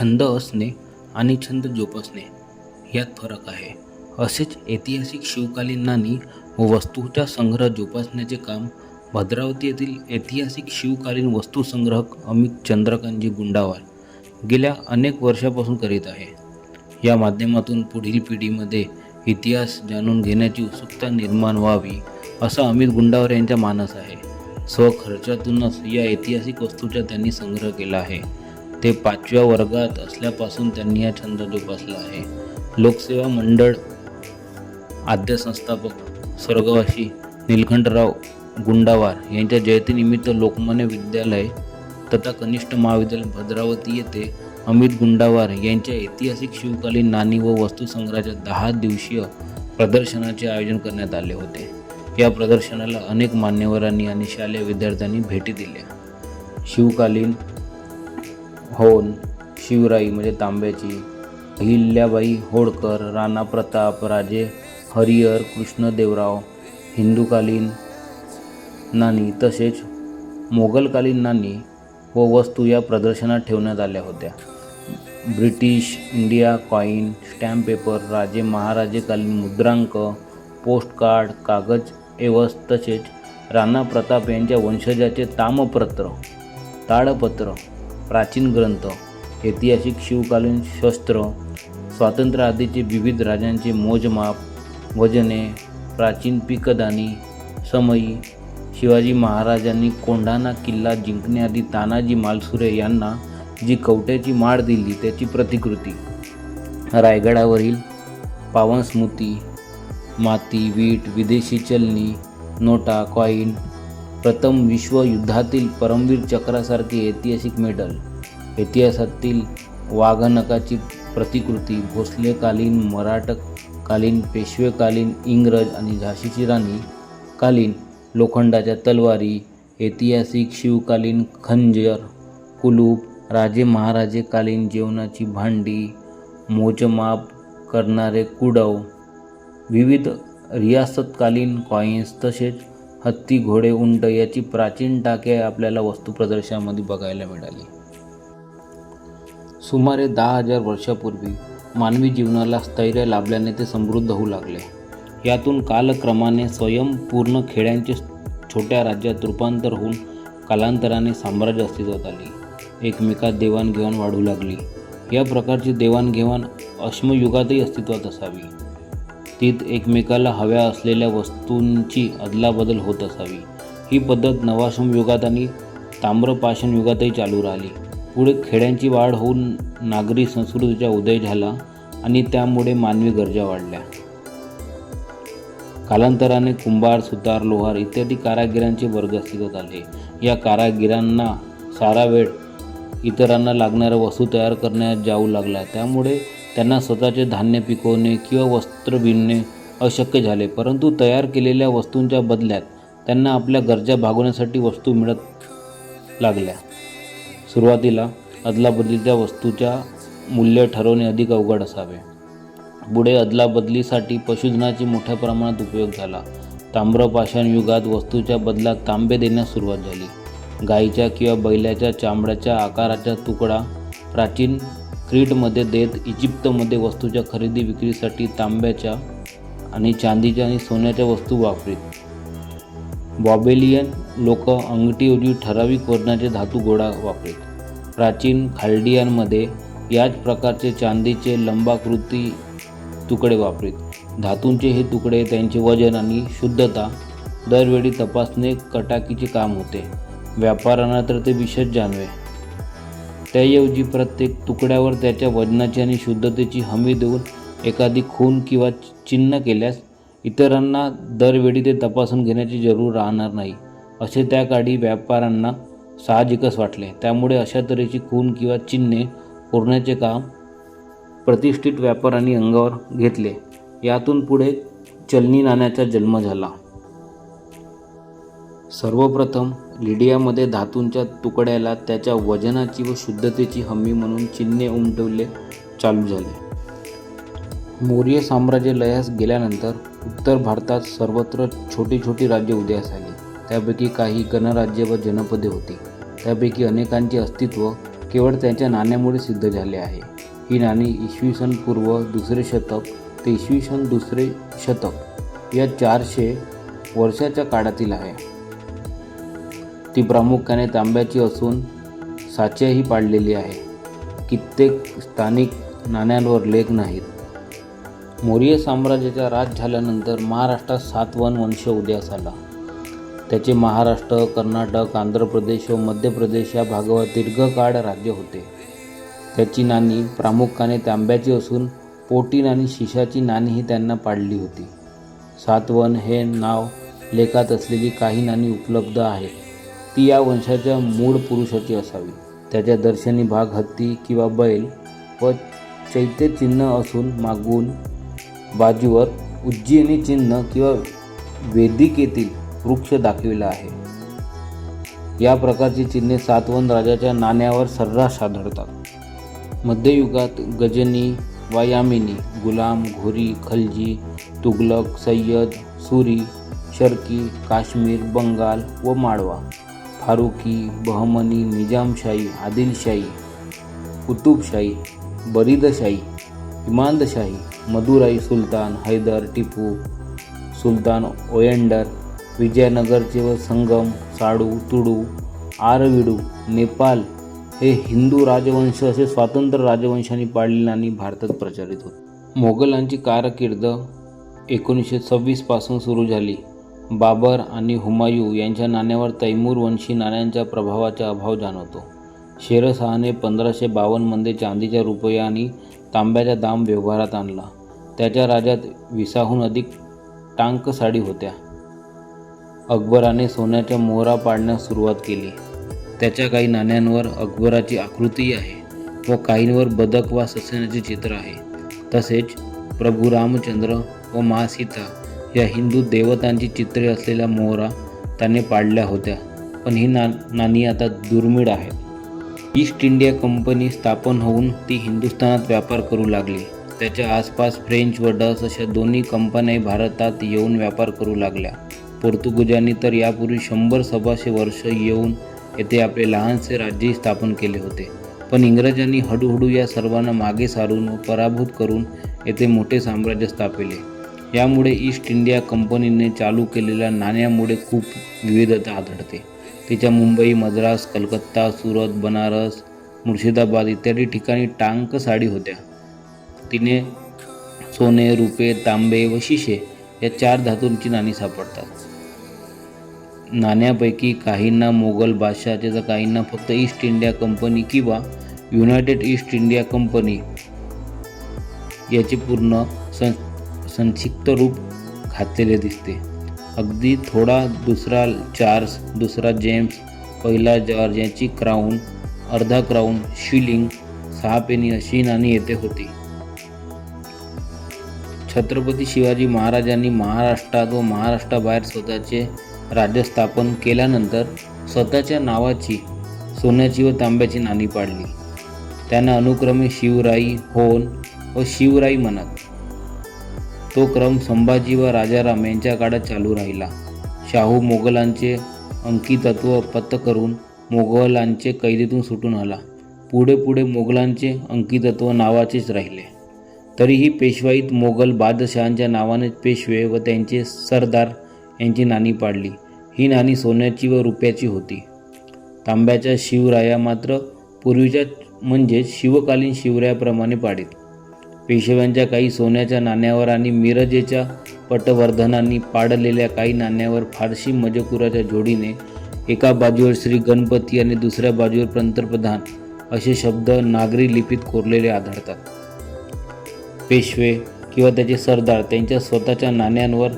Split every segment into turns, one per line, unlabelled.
छंद असणे आणि छंद जोपासणे यात फरक आहे. असेच ऐतिहासिक शिवकालीन नाणी व वस्तूचा संग्रह जोपासण्याचे काम भद्रावती येथील ऐतिहासिक शिवकालीन वस्तुसंग्राहक अमित चंद्रकांतजी गुंडावार गेल्या अनेक वर्षापासून करीत आहे. या माध्यमातून पुढील पिढीमध्ये इतिहास जाणून घेण्याची उत्सुकता निर्माण व्हावी असा अमित गुंडावर यांचा मानस आहे. स्वखर्चातूनच या ऐतिहासिक वस्तूचा त्यांनी संग्रह केला आहे. ते पाचव्या वर्गात असल्यापासून त्यांनी हा छंद जोपासला आहे. लोकसेवा मंडळ आद्य संस्थापक स्वर्गवासी निलखंडराव गुंडावार यांच्या जयंतीनिमित्त लोकमान्य विद्यालय तथा कनिष्ठ महाविद्यालय भद्रावती येथे अमित गुंडावार यांच्या ऐतिहासिक शिवकालीन नाणी व वस्तूसंग्रहाच्या दहा दिवसीय प्रदर्शनाचे आयोजन करण्यात आले होते. या प्रदर्शनाला अनेक मान्यवरांनी आणि शालेय विद्यार्थ्यांनी भेटी दिल्या. शिवकालीन होन शिवराई म्हणजे तांब्याची अहिल्याबाई होळकर राणा प्रताप राजे हरिहर कृष्णदेवराव हिंदूकालीन नाणी तसेच मोगलकालीन नाणी व वस्तू या प्रदर्शनात ठेवण्यात आल्या होत्या. British India coin stamp paper राजे महाराजेकालीन मुद्रांक पोस्टकार्ड कागज एवज तसेच राणा प्रताप यांच्या वंशजाचे तामपत्र ताडपत्र प्राचीन ग्रंथ ऐतिहासिक शिवकालीन शस्त्र स्वातंत्र्याआधीचे विविध राजांचे मोजमाप वजने प्राचीन पिकदानी समयी शिवाजी महाराजांनी कोंढाणा किल्ला जिंकण्याआधी तानाजी मालसुरे यांना जी कवट्याची माळ दिली त्याची प्रतिकृती. रायगडावरील पावन स्मृती माती वीट विदेशी चलनी नोटा कॉईन प्रथम विश्वयुद्धातील परमवीर चक्रासारखे ऐतिहासिक मेडल. इतिहासातील वाघनकाची प्रतिकृती भोसलेकालीन मराठकालीन पेशवेकालीन इंग्रज आणि झाशीची राणी कालीन लोखंडाच्या तलवारी ऐतिहासिक शिवकालीन खंजर कुलूप राजे महाराजेकालीन जेवणाची भांडी मोजमाप करणारे कुडव विविध रियासतकालीन कॉईन्स तसेच हत्ती घोडे उंट याची प्राचीन टाके आपल्याला वस्तू प्रदर्शनामध्ये बघायला मिळाली. सुमारे दहा हजार वर्षापूर्वी मानवी जीवनाला स्थैर्य लाभल्याने ते समृद्ध होऊ लागले. यातून कालक्रमाने स्वयंपूर्ण खेड्यांचे छोट्या राज्यात रूपांतर होऊन कालांतराने साम्राज्य अस्तित्वात आले. एकमेकात देवाणघेवाण वाढू लागली. या प्रकारची देवाणघेवाण अश्मयुगातही अस्तित्वात असावी. तीत एकमेकाला हव्या असलेल्या वस्तूंची अदलाबदल होत असावी. ही पद्धत नवाश्म युगात आणि ताम्रपाषाण युगातही चालू राहिली. पुढे खेड्यांची वाढ होऊन नागरी संस्कृतीचा उदय झाला आणि त्यामुळे मानवी गरजा वाढल्या. कालांतराने कुंभार सुतार लोहार इत्यादी कारागिरांचे वर्ग अस्तित्वात आले. या कारागिरांना सारा वेळ इतरांना लागणाऱ्या वस्तू तयार करण्यात जाऊ लागला त्यामुळे त्यांना स्वतःचे धान्य पिकवणे किंवा वस्त्र विणणे अशक्य झाले. परंतु तयार केलेल्या वस्तूंच्या बदल्यात त्यांना आपल्या गरजा भागवण्यासाठी वस्तू मिळत लागल्या. सुरुवातीला अदलाबदलीच्या वस्तूच्या मूल्य ठरवणे अधिक अवघड असावे. पुढे अदलाबदलीसाठी पशुधनाची मोठ्या प्रमाणात उपयोग झाला. ताम्रपाषाण युगात वस्तूच्या बदलात तांबे देण्यास सुरुवात झाली. गाईच्या किंवा बैलाच्या चामड्याच्या आकाराचा तुकडा प्राचीन क्रीटमध्ये देत इजिप्तमध्ये वस्तूच्या खरेदी विक्रीसाठी तांब्याच्या आणि चांदीच्या आणि सोन्याच्या वस्तू वापरीत. बॉबेलियन लोक अंगठीऐवजी ठराविक वर्णाचे धातू गोळा वापरीत. प्राचीन खाल्डियांमध्ये याच प्रकारचे चांदीचे लंबाकृती तुकडे वापरीत. धातूंचे हे तुकडे त्यांचे वजन आणि शुद्धता दरवेळी तपासणे कटाकीचे काम होते. व्यापाऱ्यांना तर ते विशेष जाणवे. त्याऐवजी प्रत्येक तुकड्यावर त्याच्या वजनाची आणि शुद्धतेची हमी देऊन एखादी खून किंवा चिन्ह केल्यास इतरांना दरवेळी ते तपासून घेण्याची जरूर राहणार नाही असे त्या काळी व्यापाऱ्यांना साहजिकच वाटले. त्यामुळे अशा तऱ्हेची खून किंवा चिन्हे पुरण्याचे काम प्रतिष्ठित व्यापाऱ्यांनी अंगावर घेतले. यातून पुढे चलनी नाण्याचा जन्म झाला. सर्वप्रथम लिडियामध्ये धातूंच्या तुकड्याला त्याच्या वजनाची व शुद्धतेची हमी म्हणून चिन्हे उमटवले चालू झाले. मौर्य साम्राज्य लयास गेल्यानंतर उत्तर भारतात सर्वत्र छोटी छोटी राज्ये उदयास आली. त्यापैकी काही गणराज्ये व जनपदे होती. त्यापैकी अनेकांचे अस्तित्व केवळ त्यांच्या नाण्यामुळे सिद्ध झाले आहे. ही नाणी इसवी सन पूर्व दुसरे शतक ते इसवी सन दुसरे शतक या चारशे वर्षाच्या काळातील आहे. ती प्रामुख्याने तांब्याची असून साच्याही पाडलेली आहे. कित्येक स्थानिक नाण्यांवर लेख नाहीत. मौर्य साम्राज्याचा राज झाल्यानंतर महाराष्ट्रात सातवन वंश उदयास आला. त्याचे महाराष्ट्र कर्नाटक आंध्र प्रदेश व मध्य प्रदेश या भागावर दीर्घकाळ राज्य होते. त्याची नाणी प्रामुख्याने तांब्याची असून पोटीन आणि शिशाची नाणीही त्यांना पाडली होती. सातवन हे नाव लेखात असलेली काही नाणी उपलब्ध आहेत. ती या वंशाच्या मूळ पुरुषाची असावी. त्याच्या दर्शनी भाग हत्ती किंवा बैल व चैत्य चिन्ह असून मागून बाजूवर उज्जैनी चिन्ह किंवा वेदिकेतील वृक्ष दाखविला आहे. या प्रकारची चिन्हे सातवन राजाच्या नाण्यावर सर्रास आढळतात. मध्ययुगात गजनी वायामिनी गुलाम घोरी खलजी तुगलक सय्यद सुरी शर्की काश्मीर बंगाल व माळवा फारुकी बहमनी निजामशाही आदिलशाही कुतुबशाही बरीदशाही इमांदशाही मदुराई सुलतान हैदर टिपू सुलतान ओयंडर विजयनगरचे व संगम साडू तुडू आरविडू नेपाल हे हिंदू राजवंश असे स्वातंत्र्य राजवंशांनी पाळलेली आणि भारतात प्रचारित होते. मोगलांची कारकीर्द एकोणीसशे सव्वीसपासून सुरू झाली. बाबर आणि हुमायूँ यांच्या नाण्यावर तैमूर वंशी नाण्यांच्या प्रभावाचा अभाव जाणवतो. शेरशहाने पंधराशे बावन्नमध्ये चांदीच्या रुपया आणि तांब्याचा दाम व्यवहारात आणला. त्याच्या राज्यात विसाहून अधिक टांक साडी होत्या. अकबराने सोन्याच्या मोहरा पाडण्यास सुरुवात केली. त्याच्या काही नाण्यांवर अकबराची आकृती आहे व काहींवर बदक वा ससेनाचे चित्र आहे. तसेच प्रभू रामचंद्र व मा सीता या हिंदू देवतांची चित्रे असलेल्या मोहरा त्याने पाडल्या होत्या. पण ही ना नाणी आता दुर्मिळ आहेत. ईस्ट इंडिया कंपनी स्थापन होऊन ती हिंदुस्थानात व्यापार करू लागली. त्याच्या आसपास फ्रेंच व डच अशा दोन्ही कंपन्याही भारतात येऊन व्यापार करू लागल्या. पोर्तुगीजांनी तर यापूर्वी शंभर सव्वाशे वर्ष येऊन येथे आपले लहानसे राज्यही स्थापन केले होते. पण इंग्रजांनी हळूहळू या सर्वांना मागे सारून व पराभूत करून येथे मोठे साम्राज्य स्थापिले. यामुळे ईस्ट इंडिया कंपनीने चालू केलेल्या नाण्यामुळे खूप विविधता आढळते. तिच्या मुंबई मद्रास कलकत्ता सुरत बनारस मुर्शिदाबाद इत्यादी ठिकाणी टांक साडी होत्या. तिने सोने रुपे तांबे व शिशे या चार धातूंची नाणी सापडतात. नाण्यापैकी काहींना मोगल बादशहाचे तर काहींना फक्त ईस्ट इंडिया कंपनी किंवा युनायटेड ईस्ट इंडिया कंपनी याचे पूर्ण सं संक्षिप्त रूप घातलेले दिसते. अगदी थोडा दुसरा चार्ल्स दुसरा जेम्स पहिला जॉर्ज याची क्राऊन अर्धा क्राऊन शिलिंग सहा पेनी अशी नाणी येथे होती. छत्रपती शिवाजी महाराजांनी महाराष्ट्रात व महाराष्ट्राबाहेर स्वतःचे राज्य स्थापन केल्यानंतर स्वतःच्या नावाची सोन्याची व तांब्याची नाणी पाडली. त्यांना अनुक्रमे शिवराई होन व शिवराई म्हणत तो क्रम संभाजी व राजाराम यांच्या काळात चालू राहिला. शाहू मोगलांचे अंकितत्व पत्करून मोगलांचे कैदेतून सुटून आला. पुढे पुढे मोगलांचे अंकितत्व नावाचेच राहिले. तरीही पेशवाईत मोगल बादशहांच्या नावानेच पेशवे व त्यांचे सरदार यांची नाणी पाडली. ही नाणी सोन्याची व रुपयाची होती. तांब्याच्या शिवराया मात्र पूर्वीच्या म्हणजेच शिवकालीन शिवरायाप्रमाणे पाडीत. पेशव्यांच्या काही सोन्याच्या नाण्यावर आणि मिरजेच्या पटवर्धनांनी पाडलेल्या काही नाण्यावर फारशी मजकुराच्या जोडीने एका बाजूवर श्री गणपती आणि दुसऱ्या बाजूवर पंतप्रधान असे शब्द नागरी लिपीत कोरलेले आढळतात. पेशवे किंवा त्याचे सरदार त्यांच्या स्वतःच्या नाण्यांवर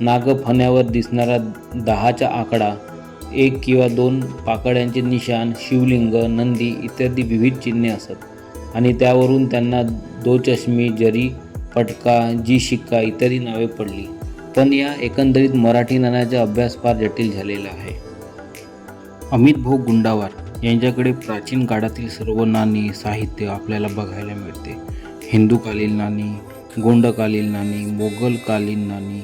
नागफण्यावर दिसणारा दहाचा आकडा एक किंवा दोन पाकड्यांचे निशाण शिवलिंग नंदी इत्यादी विविध चिन्हे असत. आणि त्यावरून त्यांना दो चष्मे जरी पटका जी शिक्का इत्यादी नावे पडली. पण या एकंदरीत मराठी नाण्याचा अभ्यास फार जटिल झालेला आहे. अमित भाऊ गुंडावार यांच्याकडे प्राचीन काळातील सर्व नाणी साहित्य आपल्याला बघायला मिळते. हिंदूकालीन नाणी गोंडकालीन नाणी मोगलकालीन नाणी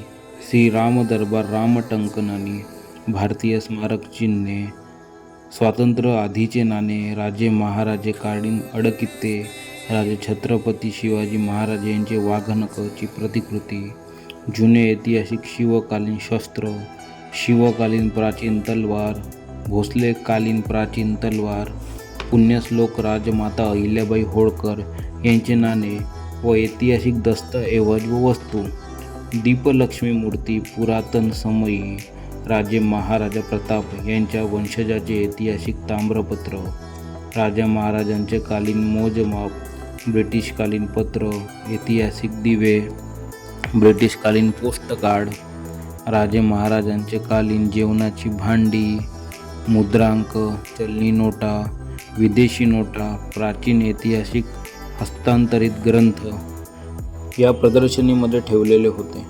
श्री राम दरबार रामटंक नाणी भारतीय स्मारक चिन्हे स्वातंत्र्य आधीचे नाणे राजे महाराजे कार्डिन अडकित्ते. राजे छत्रपती शिवाजी महाराज यांचे वाघनकची प्रतिकृती. जुने ऐतिहासिक शिवकालीन शस्त्र शिवकालीन प्राचीन तलवार भोसलेकालीन प्राचीन तलवार पुण्यश्लोक राजमाता अहिल्याबाई होळकर यांचे नाणे व ऐतिहासिक दस्तऐवज व वस्तू. दीपलक्ष्मी मूर्ती पुरातन समयी राजे महाराजा प्रताप यांच्या वंशजाचे ऐतिहासिक ताम्रपत्र राजा महाराजांचे कालीन मोजमाप ब्रिटिशकालीन पत्र ऐतिहासिक दिवे ब्रिटिशकालीन पोस्टकार्ड राजे महाराजांचे कालीन जेवणाची भांडी मुद्रांक चलनी नोटा विदेशी नोटा प्राचीन ऐतिहासिक हस्तांतरित ग्रंथ या प्रदर्शनीमध्ये ठेवलेले होते.